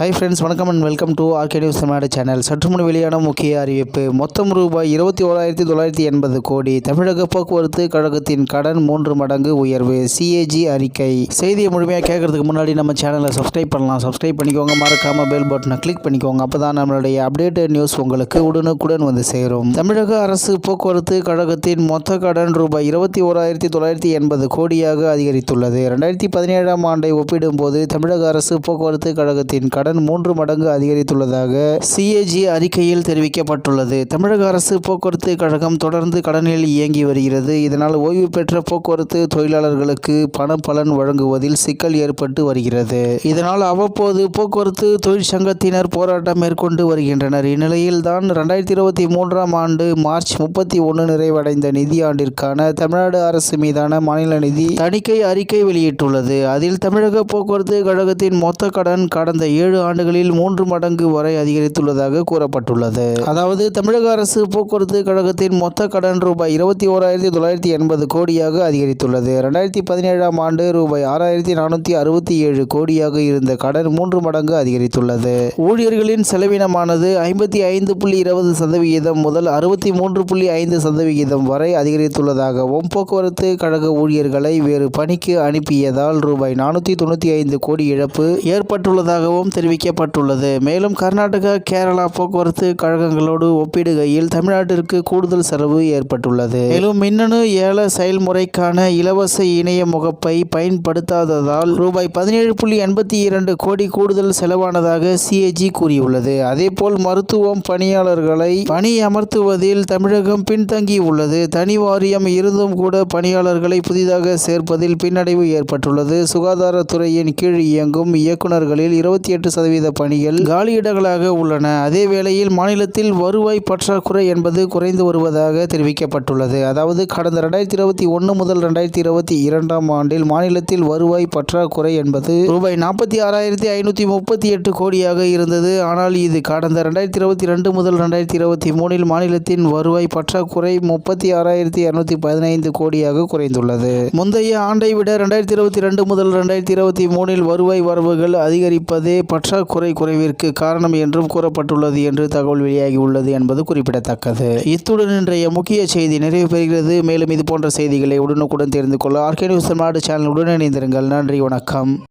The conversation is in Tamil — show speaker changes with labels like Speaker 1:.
Speaker 1: ஹாய் ஃப்ரெண்ட்ஸ் வணக்கம் and welcome to RK news Tamil Nadu channel சற்று முன் வெளியான முக்கிய அறிவிப்பு. மொத்தம் ரூபாய் இருபத்தி ஓராயிரத்தி தொள்ளாயிரத்தி எண்பது கோடி. தமிழக போக்குவரத்து கழகத்தின் கடன் மூன்று மடங்கு உயர்வு. சிஏஜி அறிக்கை. செய்தியை முழுமையாக கேட்கறதுக்கு முன்னாடி நம்ம சேனலை சப்ஸ்கிரைப் பண்ணலாம். சப்ஸ்கிரைப் பண்ணிக்கோங்க. மறக்காம பெல் பட்டனை கிளிக் பண்ணிக்கோங்க. அப்போ தான் நம்மளுடைய அப்டேட்டட் நியூஸ் உங்களுக்கு உடனுக்குடன் வந்து சேரும். தமிழக அரசு போக்குவரத்து கழகத்தின் மொத்த கடன் ரூபாய் இருபத்தி ஓராயிரத்தி தொள்ளாயிரத்தி எண்பது கோடியாக அதிகரித்துள்ளது. ரெண்டாயிரத்தி பதினேழாம் ஆண்டை ஒப்பிடும்போது தமிழக அரசு போக்குவரத்து கழகத்தின் கடன் மூன்று மடங்கு அதிகரித்துள்ளதாக சிஏஜி அறிக்கையில் தெரிவிக்கப்பட்டுள்ளது. தமிழக அரசு போக்குவரத்து கழகம் தொடர்ந்து கடனில் இயங்கி வருகிறது. இதனால் ஓய்வு பெற்ற போக்குவரத்து தொழிலாளர்களுக்கு பண பலன் வழங்குவதில் சிக்கல் ஏற்பட்டு வருகிறது. இதனால் அவ்வப்போது போக்குவரத்து தொழிற்சங்கத்தினர் போராட்டம் மேற்கொண்டு வருகின்றனர். இந்நிலையில் தான் ரெண்டாயிரத்தி இருபத்தி மூன்றாம் ஆண்டு மார்ச் முப்பத்தி ஒன்று நிறைவடைந்த நிதியாண்டிற்கான தமிழ்நாடு அரசு மீதான மாநில நிதி தணிக்கை அறிக்கை வெளியிட்டுள்ளது. அதில் தமிழக போக்குவரத்து கழகத்தின் மொத்த கடன் கடந்த ஏழு ஆண்டுகளில் மூன்று மடங்கு வரை அதிகரித்துள்ளதாக கூறப்பட்டுள்ளது. அதாவது தமிழக அரசு போக்குவரத்து கழகத்தின் மொத்த கடன் ரூபாய் இருபத்தி ஓராயிரத்தி தொள்ளாயிரத்தி எண்பது கோடியாக அதிகரித்துள்ளது. ரெண்டாயிரத்தி பதினேழாம் ஆண்டு ரூபாய் ஆறாயிரத்தி நானூற்றி அறுபத்தி ஏழு கோடியாக இருந்த கடன் மூன்று மடங்கு அதிகரித்துள்ளது. ஊழியர்களின் செலவினமானது ஐம்பத்தி ஐந்து புள்ளி இருபது சதவிகிதம் முதல் அறுபத்தி மூன்று புள்ளி ஐந்து சதவிகிதம் வரை அதிகரித்துள்ளதாகவும் போக்குவரத்து கழக ஊழியர்களை வேறு பணிக்கு அனுப்பியதால் ரூபாய் நானூற்றி தொண்ணூற்றி ஐந்து கோடி இழப்பு ஏற்பட்டுள்ளதாகவும் தெரிவிக்கப்பட்டுள்ளது. மேலும் கர்நாடகா கேரளா போக்குவரத்து கழகங்களோடு ஒப்பிடுகையில் தமிழ்நாட்டிற்கு கூடுதல் செலவு ஏற்பட்டுள்ளது. மேலும் மின்னணு ஏல செயல்முறைக்கான இலவச இணைய முகப்பை பயன்படுத்தாததால் ரூபாய் பதினேழு புள்ளி எண்பத்தி இரண்டு கோடி கூடுதல் செலவானதாக சிஏஜி கூறியுள்ளது. அதேபோல் மருத்துவம் பணியாளர்களை பணி அமர்த்துவதில் தமிழகம் பின்தங்கி உள்ளது. தனி வாரியம் இருந்தும் கூட பணியாளர்களை புதிதாக சேர்ப்பதில் பின்னடைவு ஏற்பட்டுள்ளது. சுகாதாரத்துறையின் கீழ் இயங்கும் இயக்குநர்களில் இருபத்தி எட்டு சதவீத பணிகள் காலியிடங்களாக உள்ளன. அதே வேளையில் மாநிலத்தில் வருவாய் பற்றாக்குறை என்பது குறைந்து வருவதாக தெரிவிக்கப்பட்டுள்ளது. அதாவது கடந்த ரெண்டாயிரத்தி இருபத்தி ஒன்று முதல் ரெண்டாயிரத்தி இருபத்தி இரண்டாம் ஆண்டில் மாநிலத்தில் வருவாய் பற்றாக்குறை என்பது ரூபாய் நாற்பத்தி ஆறாயிரத்தி ஐநூற்றி முப்பத்தி எட்டு கோடியாக இருந்தது. ஆனால் இது கடந்த ரெண்டாயிரத்தி இருபத்தி ரெண்டு முதல் ரெண்டாயிரத்தி இருபத்தி மூணில் மாநிலத்தின் வருவாய் பற்றாக்குறை முப்பத்தி ஆறாயிரத்தி இரநூத்தி பதினைந்து கோடியாக குறைந்துள்ளது. முந்தைய ஆண்டை விட ரெண்டாயிரத்தி இருபத்தி ரெண்டு முதல் ரெண்டாயிரத்தி இருபத்தி மூணில் வருவாய் வரவுகள் அதிகரிப்பதே பற்றாக்குறை குறைவிற்கு காரணம் என்றும் கூறப்பட்டுள்ளது என்று தகவல் வெளியாகியுள்ளது என்பது குறிப்பிடத்தக்கது. இத்துடன் இன்றைய முக்கிய செய்தி நிறைவு பெறுகிறது. மேலும் இது போன்ற செய்திகளை உடனுக்குடன் தெரிந்து கொள்ள ஆர்கே நியூஸ் தமிழ்நாடு சேனலுடன் இணைந்திருங்கள். நன்றி வணக்கம்.